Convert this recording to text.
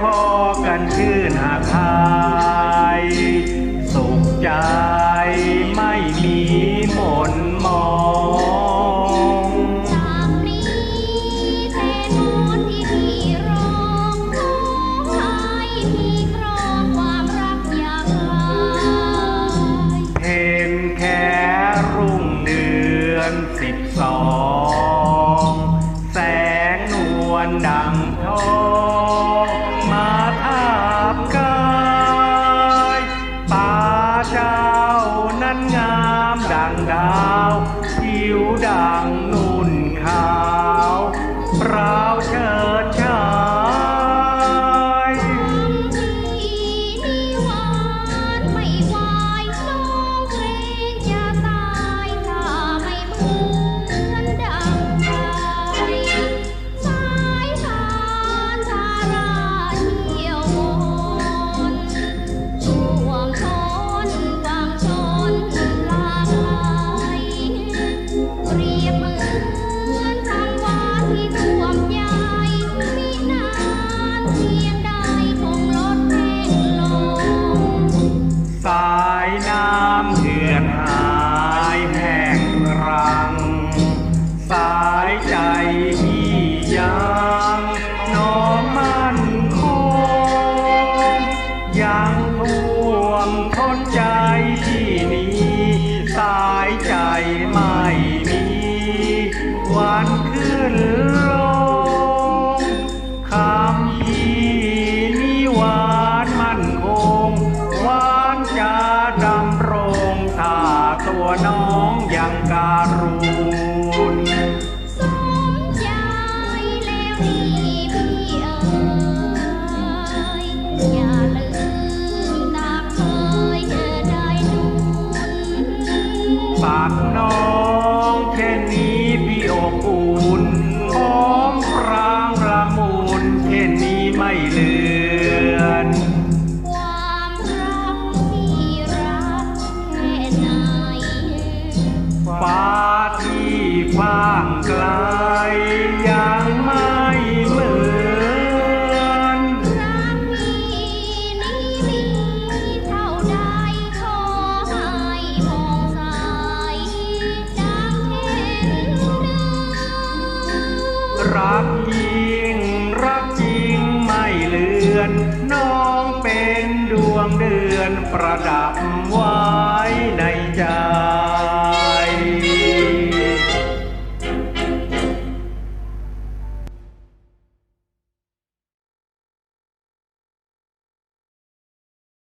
คอกันชื่นหาไทยสุขใจไม่มีหมนมองจากนี้แทนมนที่พี่ร้องขอให้พี่ครองความรักอย่างไรเห็นแค่รุ่งเดือนสิบสองแสงนวลดังทอง เจ้านั้นงามดังดาวผิวดัง น้องแค่นี้พี่อบอุ่นหอมพรางละมุนเช่นนี้ไม่เลือนความรักที่รักแค่ไหนฟ้าที่ฟ้างไกล นน้องเป็นดวงเดือนประดับ